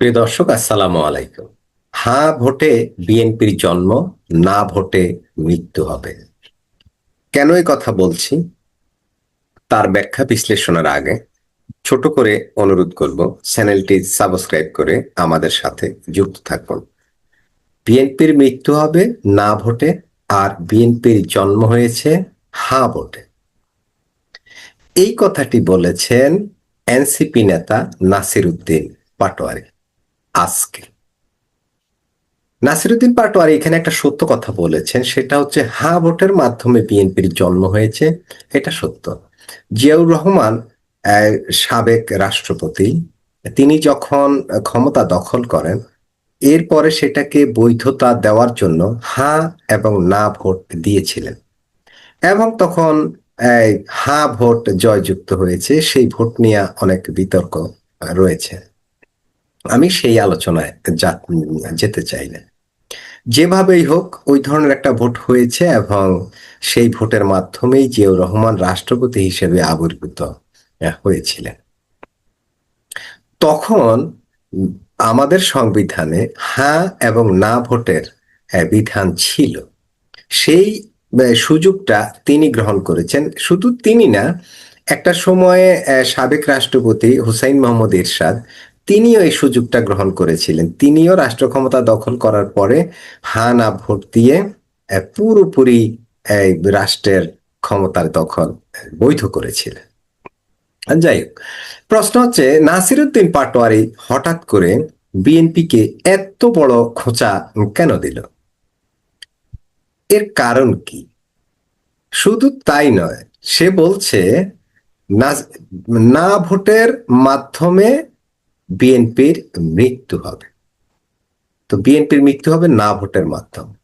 প্রিয় দর্শক, আসসালামু আলাইকুম। হা ভোটে বিএনপির জন্ম, না ভোটে মৃত্যু হবে। কেন এই কথা বলছি? তার ব্যাখ্যা বিশ্লেষণের আগে ছোট করে অনুরোধ করব, চ্যানেলটি সাবস্ক্রাইব করে আমাদের সাথে যুক্ত থাকুন। বিএনপির মৃত্যু হবে, না ভোটে, আর বিএনপির জন্ম হয়েছে, হা ভোটে। এই কথাটি বলেছেন এনসিপি নেতা নাসির উদ্দিন পাটোয়ারি। আজকে। নাসিরুদ্দিন পাটোয়ারি এখানে একটা সত্য কথা বলেছেন, সেটা হচ্ছে, হা, ভোটের মাধ্যমে বিএনপির জন্ম হয়েছে, এটা সত্য। জিয়াউর রহমান সাবেক রাষ্ট্রপতি, তিনি যখন ক্ষমতা দখল করেন, এরপরে সেটাকে বৈধতা দেওয়ার জন্য হা এবং না ভোট দিয়েছিলেন। এবং তখন হা, ভোট জয়যুক্ত হয়েছে, সেই ভোট নিয়ে অনেক বিতর্ক রয়েছে। আমি সেই আলোচনায় যেতে চাই না। যেভাবেই হোক, ওই ধরনের একটা ভোট হয়েছে এবং সেই ভোটের মাধ্যমেই জিয়াউর রহমান রাষ্ট্রপতি হিসেবে আবির্ভূত হয়েছিলেন। তখন আমাদের সংবিধানে হ্যাঁ এবং না ভোটের বিধান ছিল। সেই সুযোগটা তিনি গ্রহণ করেছেন। শুধু তিনি না, একটা সময়ে সাবেক রাষ্ট্রপতি হুসাইন মোহাম্মদ এরশাদ তিনিও এই সুযোগটা গ্রহণ করেছিলেন। তিনিও রাষ্ট্র ক্ষমতা দখল করার পরে হানা ভোট দিয়ে পুরোপুরি এই রাষ্ট্রের ক্ষমতার দখল বৈধ করেছিলেন। যাই হোক, প্রশ্ন হচ্ছে, নাসিরুদ্দিন পাটোয়ারি হঠাৎ করে বিএনপিকে এত বড় খোঁচা কেন দিল? এর কারণ কি? শুধু তাই নয়, সে বলছে, না না ভোটের মাধ্যমে বিএনপির মৃত্যু হবে। তো বিএনপির মৃত্যু হবে না ভোটের মাধ্যমে।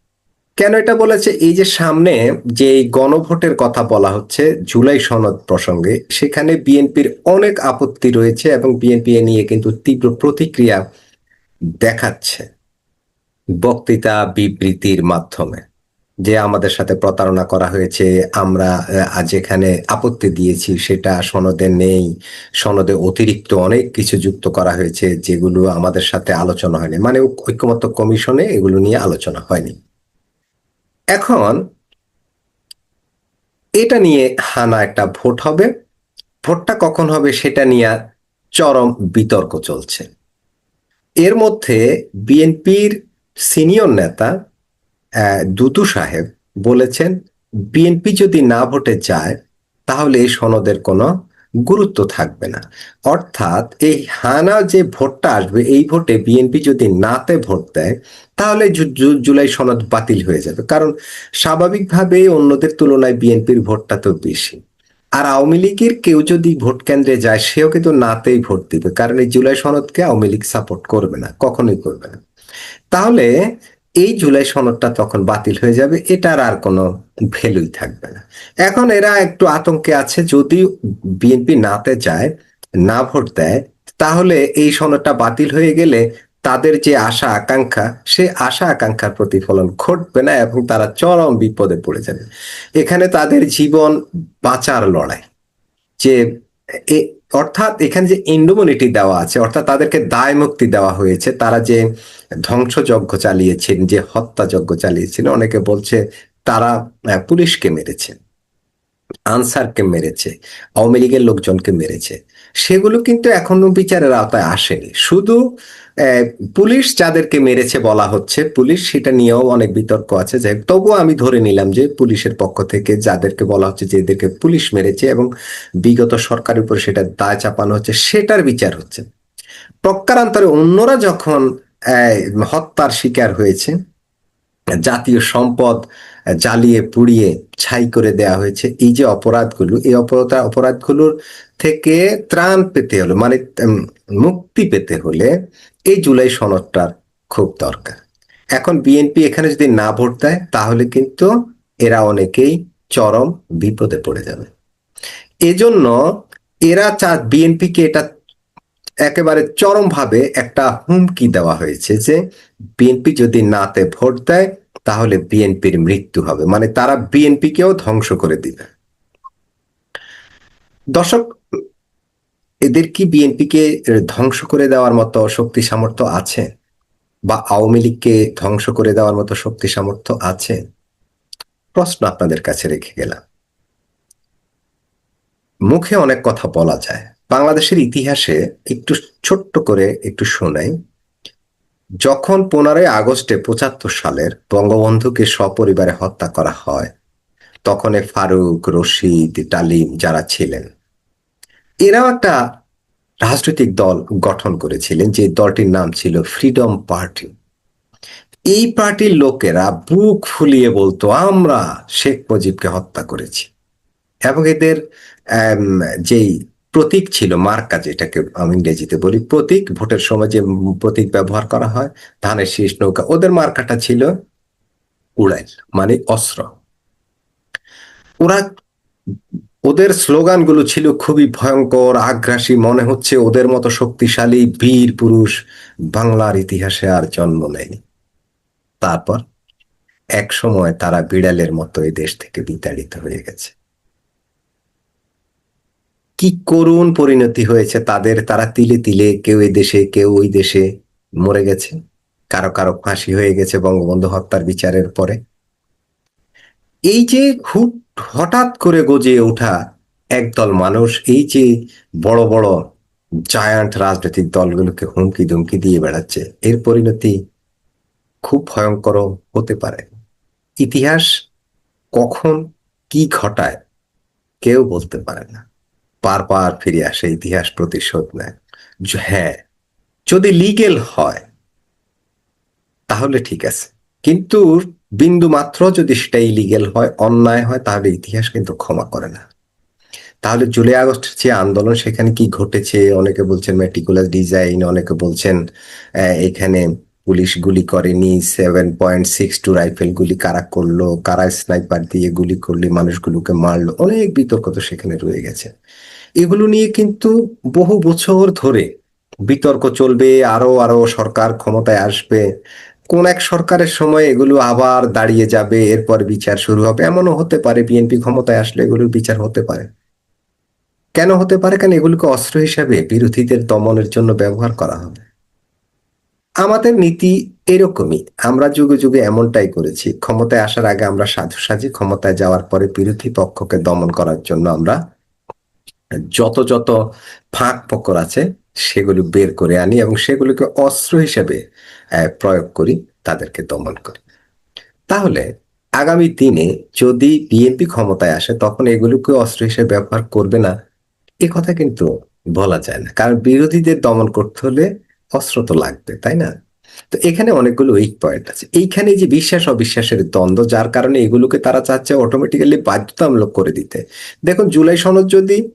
কেন এটা বলেছে? এই যে সামনে যে গণভোটের কথা বলা হচ্ছে জুলাই সনদ প্রসঙ্গে, সেখানে বিএনপির অনেক আপত্তি রয়েছে এবং বিএনপি নিয়ে কিন্তু তীব্র প্রতিক্রিয়া দেখাচ্ছে বক্তৃতা বিবৃতির মাধ্যমে। যে আমাদের সাথে প্রতারণা করা হয়েছে, আমরা এখানে আপত্তি দিয়েছি, সেটা সনদে নেই। সনদে অতিরিক্ত অনেক কিছু যুক্ত করা হয়েছে যেগুলো আমাদের সাথে আলোচনা হয়নি। মানে ঐক্যমত্য কমিশনে এগুলো নিয়ে আলোচনা হয়নি। এখন এটা নিয়ে হানা একটা ভোট হবে। ভোটটা কখন হবে সেটা নিয়ে চরম বিতর্ক চলছে। এর মধ্যে বিএনপির সিনিয়র নেতা দুদু সাহেব বলেছেন, বিএনপি যদি না ভোটে যায়, তাহলে এই সনদের কোনো গুরুত্ব থাকবে না। অর্থাৎ এই হানা যে ভোটটা আসবে, এই ভোটে বিএনপি যদি নাতে ভোট দেয়, তাহলে জুলাই সনদ বাতিল হয়ে যাবে। কারণ স্বাভাবিকভাবে অন্যদের তুলনায় বিএনপির ভোটটা তো বেশি। আর আওয়ামী লীগের কেউ যদি ভোট কেন্দ্রে যায়, সেও কিন্তু নাতেই ভোট দিবে। কারণ এই জুলাই সনদকে আওয়ামী লীগ সাপোর্ট করবে না, কখনোই করবে না। তাহলে এই জুলাই সনদটা তখন বাতিল হয়ে যাবে, এটার আর কোনো ভ্যালুই থাকবে না। এখন এরা একটু আতঙ্কে আছে, যদি বিএনপি নাতে যায়, না ভোট দেয়, তাহলে এই সনদটা বাতিল হয়ে গেলে তাদের যে আশা আকাঙ্ক্ষা, সে আশা আকাঙ্ক্ষার প্রতিফলন ঘটবে না এবং তারা চরম বিপদে পড়ে যাবে। এখানে তাদের জীবন বাঁচার লড়াই, যে অর্থাৎ এখানে যে ইন্ডোমিনিটি দেওয়া আছে, অর্থাৎ তাদেরকে দায় মুক্তি দেওয়া হয়েছে, তারা যে ধ্বংসযজ্ঞ চালিয়েছেন, যে হত্যাযজ্ঞ চালিয়েছেন, অনেকে বলছে তারা পুলিশকে মেরেছে, আনসারকে মেরেছে, আওয়ামী লীগের লোকজনকে মেরেছে। সেগুলো কিন্তু এখনও বিচারের আওতায় আসেনি। শুধু পুলিশ যাদেরকে মেরেছে বলা হচ্ছে, পুলিশ সেটা নিয়েও অনেক বিতর্ক আছে। যাই তবুও আমি ধরে নিলাম যে পুলিশের পক্ষ থেকে যাদেরকে বলা হচ্ছে যে এদেরকে পুলিশ মেরেছে এবং বিগত সরকারের উপর সেটা দায় চাপানো হচ্ছে, সেটার বিচার হচ্ছে। প্রকারান্তরে অন্যরা যখন হত্যার শিকার হয়েছে, জাতীয় সম্পদ জ্বালিয়ে, পুড়িয়ে, ছাই করে দেয়া হয়েছে। এই যে অপরাধগুলো, এই অপরাধ, অপরাধগুলোর থেকে ত্রাণ পেতে হলে মানে মুক্তি পেতে হলে এই জুলাই সনদটার খুব দরকার। এখন বিএনপি এখানে যদি না ভোট দেয়, তাহলে কিন্তু এরা অনেকেই চরম বিপদে পড়ে যাবে। এজন্য এরা চা, বিএনপিকে এটা একেবারে চরমভাবে একটা হুমকি দেওয়া হয়েছে যে, বিএনপি যদি নাতে ভোট দেয় তাহলে বিএনপির মৃত্যু হবে। মানে তারা বিএনপিকেও ধ্বংস করে দিবে। দর্শক, এদের কি বিএনপিকে ধ্বংস করে দেওয়ার মতো শক্তি সামর্থ্য আছে? বা আওয়ামী লীগকে ধ্বংস করে দেওয়ার মতো শক্তি সামর্থ্য আছে? প্রশ্ন আপনাদের কাছে রেখে গেলাম। মুখে অনেক কথা বলা যায়। বাংলাদেশের ইতিহাসে একটু ছোট্ট করে একটু শোনাই। যখন পনেরোই আগস্টে পঁচাত্তর সালের বঙ্গবন্ধুকে সপরিবারে হত্যা করা হয়, তখন ফারুক, রশিদ টালিম যারা ছিলেন, এরাও একটা রাজনৈতিক দল গঠন করেছিলেন যে দলটির নাম ছিল ফ্রিডম পার্টি। এই পার্টির লোকেরা বুক ফুলিয়ে বলতো, আমরা শেখ মুজিবকে হত্যা করেছি। এবং এদের যেই প্রতীক ছিল মার্কা, যেটাকে আমি ইংরেজিতে বলি প্রতীক। ভোটের সময় যে প্রতীক ব্যবহার করা হয়, ধানের শীষ নৌকা, ওদের মার্কাটা ছিল উড়াইল মানে অস্ত্র। ওরা, ওদের স্লোগানগুলো ছিল খুবই ভয়ঙ্কর, আগ্রাসী, মনে হচ্ছে ওদের মতো শক্তিশালী, বীর পুরুষ বাংলার ইতিহাসে আর জন্ম নেয়নি। তারপর এক সময় তারা বিড়ালের মতো এই দেশ থেকে বিতাড়িত হয়ে গেছে। কি করুণ পরিণতি হয়েছে তাদের? তারা তিলে তিলে কেউ এই দেশে, কেউ ওই দেশে মরে গেছে। কারও কারও ফাঁসি হয়ে গেছে বঙ্গবন্ধু হত্যার বিচারের পরে। এই যে হুট হঠাৎ করে গজে ওঠা একদল মানুষ, এই যে বড় বড় জায়ান্ট রাজনৈতিক দলগুলোকে হুমকি ধুমকি দিয়ে বেড়াচ্ছে, এর পরিণতি খুব ভয়ঙ্কর হতে পারে। ইতিহাস কখন কি ঘটায় কেউ বলতে পারে না। বারবার ফিরে আসে, ইতিহাস প্রতিশোধ নেয়। হ্যাঁ যদি লিগেল হয়, তাহলে ঠিক আছে। কিন্তু বিন্দু মাত্র যদি সেটা ইলিগেল হয়, অন্যায় হয়, তাহলে ইতিহাস কিন্তু ক্ষমা করে না। তাহলে জুলাই আগস্টের যে আন্দোলন, সেখানে কি ঘটেছে? অনেকে বলছেন মেটিকুলাস ডিজাইন অনেকে বলছেন এখানে পুলিশ গুলি করেনি seven point six two rifle গুলি কারা করল, কারা স্নাইপার দিয়ে গুলি করলে মানুষগুলোকে মারলো, অনেক বিতর্ক তো সেখানে রয়ে গেছে। এগুলো নিয়ে কিন্তু বহু বছর ধরে বিতর্ক চলবে, আরও আরও সরকার ক্ষমতায় আসবে। কোন এক সরকারের সময় এগুলো আবার দাঁড়িয়ে যাবে, এরপর বিচার শুরু হবে। এমনও হতে পারে বিএনপি ক্ষমতায় আসলে এগুলোর বিচার হতে পারে। কেন হতে পারে? কারণ এগুলোকে অস্ত্র হিসাবে বিরোধীদের দমনের জন্য ব্যবহার করা হবে। আমাদের নীতি এরকমই। আমরা যুগে যুগে এমনটাই করেছি। ক্ষমতায় আসার আগে আমরা সাধু সাজি ক্ষমতায় যাওয়ার পরে বিরোধী পক্ষকে দমন করার জন্য আমরা যত যত ফাঁক ফকর আছে, সেগুলো বের করে আনি এবং সেগুলোকে অস্ত্র হিসেবে প্রয়োগ করি, তাদেরকে দমন করি। তাহলে আগামী দিনে যদি বিএনপি ক্ষমতায় আসে, তখন এগুলোকে অস্ত্র হিসেবে ব্যবহার করবে না, এ কথা কিন্তু বলা যায় না। কারণ বিরোধীদের দমন করতে হলে অস্ত্র তো লাগবে, তাই না? তো এখানে অনেকগুলো উইক পয়েন্ট আছে। এইখানে যে বিশ্বাস, অবিশ্বাসের দ্বন্দ্ব, যার কারণে এগুলোকে তারা চাচ্ছে অটোমেটিক্যালি বাধ্যতামূলক করে দিতে। দেখুন, জুলাই সনদ যদি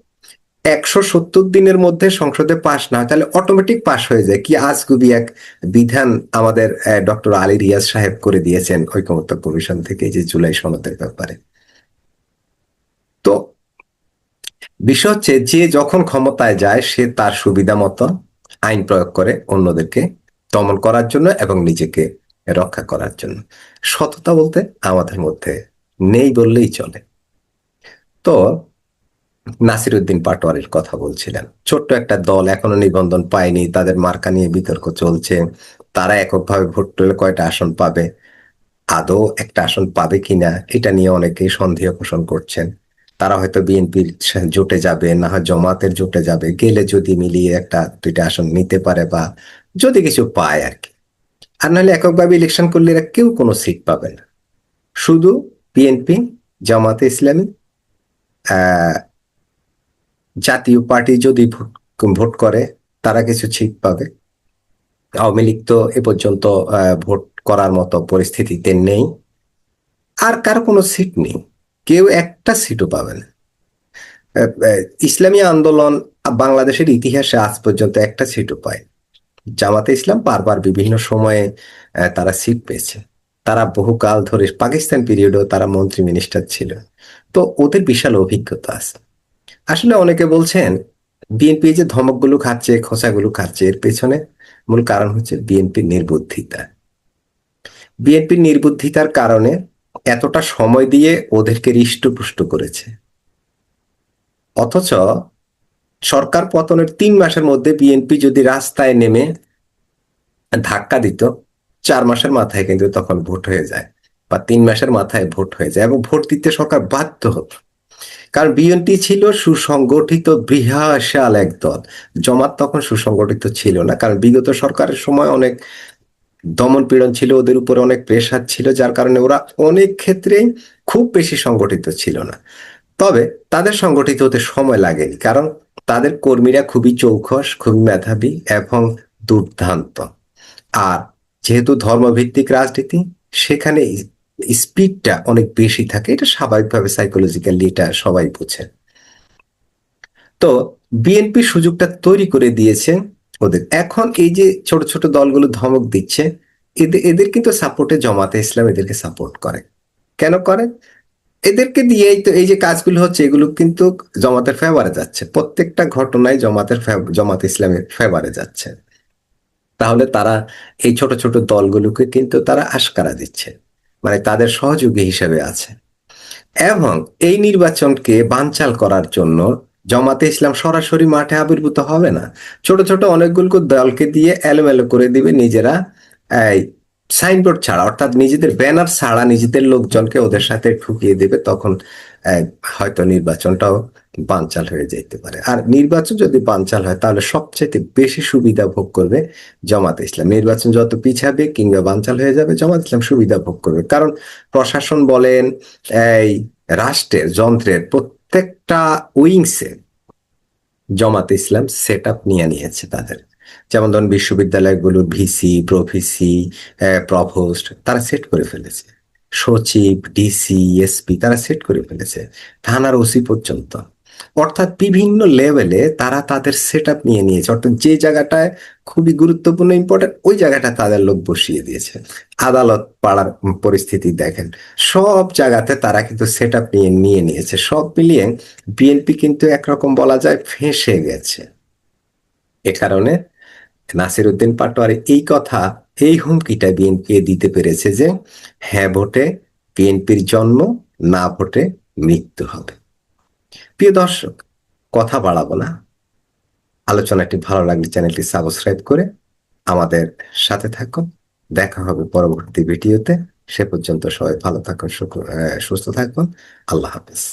একশো সত্তর দিনের মধ্যে সংসদে পাশ না তাহলে অটোমেটিক পাশ হয়ে যায়। কি আজ আজগুবি এক বিধান আমাদের ডক্টর আলী রিয়াজ সাহেব করে দিয়েছেন ঐকমত্য কমিশন থেকে যে জুলাই সনদের ব্যাপারে। তো, বিষয় হচ্ছে যে যখন ক্ষমতায় যায়, সে তার সুবিধা মতো আইন প্রয়োগ করে অন্যদেরকে দমন করার জন্য এবং নিজেকে রক্ষা করার জন্য। সততা বলতে আমাদের মধ্যে নেই বললেই চলে। তো নাসিরুদ্দিন পাটোয়ারির কথা বলছিলেন। ছোট্ট একটা দল এখনও নিবন্ধন পায়নি, তাদের মার্কা নিয়ে বিতর্ক চলছে, তারা এককভাবে ভোট পেলে কয়টা আসন পাবে, আদৌ একটা আসন পাবে কিনা, এটা নিয়ে অনেকেই সন্দেহ পোষণ করছেন। তারা হয়তো বিএনপির জোটে যাবে, না হয় জমাতের জোটে যাবে। গেলে যদি মিলিয়ে একটা দুইটা আসন নিতে পারে বা যদি কিছু পায় আর কি। আর নাহলে এককভাবে ইলেকশন করলে এরা কেউ কোনো সিট পাবে না। শুধু বিএনপি, জামাতে ইসলামী জাতীয় পার্টি যদি ভোট করে, তারা কিছু সিট পাবে। আওয়ামী লীগ তো এ পর্যন্ত ভোট করার মতো পরিস্থিতিতে নেই। আর কারও কোনো সিট নেই। কেউ একটা সিটও পাবে না। ইসলামী আন্দোলন বাংলাদেশের ইতিহাসে আজ পর্যন্ত একটা সিটও পায় জামাতে ইসলাম বারবার বিভিন্ন সময়ে তারা সিট পেয়েছে। তারা বহুকাল ধরে পাকিস্তান পিরিয়ডেও তারা মন্ত্রী মিনিস্টার ছিল। তো ওদের বিশাল অভিজ্ঞতা আছে। আসলে অনেকে বলছেন, বিএনপি যে ধমকগুলো খাচ্ছে, খোঁচাগুলো খাচ্ছে, এর পেছনে মূল কারণ হচ্ছে বিএনপির নির্বুদ্ধিতা। বিএনপির নির্বুদ্ধিতার কারণে এতটা সময় দিয়ে ওদেরকে হৃষ্টপুষ্ট করেছে। অথচ সরকার পতনের তিন মাসের মধ্যে বিএনপি যদি রাস্তায় নেমে ধাক্কা দিত, চার মাসের মাথায় কিন্তু তখন ভোট হয়ে যায় বা তিন মাসের মাথায় ভোট হয়ে যায় এবং ভোট দিতে সরকার বাধ্য হতো। কারণ বিএনপি ছিল সুসংগঠিত, বৃহাশাল এক দল জমাত তখন সুসংগঠিত ছিল না, কারণ বিগত সরকারের সময় অনেক দমন পীড়ন ছিল, ওদের উপরে অনেক প্রেশার ছিল, যার কারণে ওরা অনেক ক্ষেত্রেই খুব বেশি সংগঠিত ছিল না। তবে তাদের সংগঠিত হতে সময় লাগেনি, কারণ তাদের কর্মীরা খুবই চৌখস, খুবই মেধাবী এবং দুর্দান্ত। আর যেহেতু ধর্মভিত্তিক রাজনীতি, সেখানে স্পিডটা অনেক বেশি থাকে, এটা স্বাভাবিকভাবে সাইকোলজিক্যালি এটা সবাই বুঝে। তো বিএনপি সুযোগটা তৈরি করে দিয়েছে ওদের। এখন এই যে ছোট ছোট দলগুলো ধমক দিচ্ছে এদের এদের কিন্তু সাপোর্টে জমাতে ইসলাম এদেরকে সাপোর্ট করে। কেন করে? এদেরকে দিয়েই তো এই যে কাজগুলো হচ্ছে, এগুলো কিন্তু জমাতের ফেভারে যাচ্ছে। প্রত্যেকটা ঘটনায় জমাতের জমাতে ইসলামের ফেভারে যাচ্ছে। তাহলে তারা এই ছোট ছোট দলগুলোকে কিন্তু তারা আশকারা দিচ্ছে। মানে তাদের সহযোগী হিসেবে আছে। এবং এই নির্বাচনকে বানচাল করার জন্য জামাতে ইসলাম সরাসরি মাঠে আবির্ভূত হবে না। ছোট ছোট অনেকগুলো দলকে দিয়ে এলোমেলো করে দিবে নিজেরা। এই সাইনবোর্ড ছাড়া, অর্থাৎ নিজেদের ব্যানার ছাড়া নিজেদের লোকজনকে ওদের সাথে ঠুকিয়ে দেবে, তখন হয়তো নির্বাচনটাও বানচাল হয়ে যেতে পারে। আর নির্বাচন যদি বানচাল হয়, তাহলে সবচেয়ে বেশি সুবিধা ভোগ করবে জামাত ইসলাম। নির্বাচন যত পিছাবে কিংবা বানচাল হয়ে যাবে, জামাত ইসলাম সুবিধা ভোগ করবে। কারণ প্রশাসন বলেন, এই, রাষ্ট্রের, যন্ত্রের প্রত্যেকটা উইংসে জামাত ইসলাম সেট আপ নিয়ে নিয়েছে তাদের। যেমন ধরুন বিশ্ববিদ্যালয়গুলো ভিসি প্রভিসি প্রভোস্ট, তারা সেট করে ফেলেছে। সচিব, ডিসি, এসপি, তারা সেট করে ফেলেছে, থানার ওসি পর্যন্ত। অর্থাৎ বিভিন্ন লেভেলে তারা তাদের সেট আপ নিয়ে নিয়েছে। অর্থাৎ যে জায়গাটায় খুবই গুরুত্বপূর্ণ ইম্পর্টেন্ট ওই জায়গাটা তাদের লোক বসিয়ে দিয়েছে। আদালত পাড়ার পরিস্থিতি দেখেন, সব জায়গাতে তারা কিন্তু সেট আপ নিয়ে নিয়ে নিয়েছে। সব মিলিয়ে বিএনপি কিন্তু একরকম বলা যায় ফেঁসে গেছে। এ কারণে নাসির উদ্দিন পাটোয়ারি এই কথা, এই হুমকিটা বিএনপি দিতে পেরেছে যে হ্যাঁ ভোটে বিএনপির জন্ম, না ভোটে মৃত্যু হবে। প্রিয় দর্শক, কথা বাড়াবো না। আলোচনাটি ভালো লাগলে চ্যানেলটি সাবস্ক্রাইব করে আমাদের সাথে থাকুন। দেখা হবে পরবর্তী ভিডিওতে। সে পর্যন্ত সবাই ভালো থাকুন সুস্থ থাকুন। আল্লাহ হাফেজ।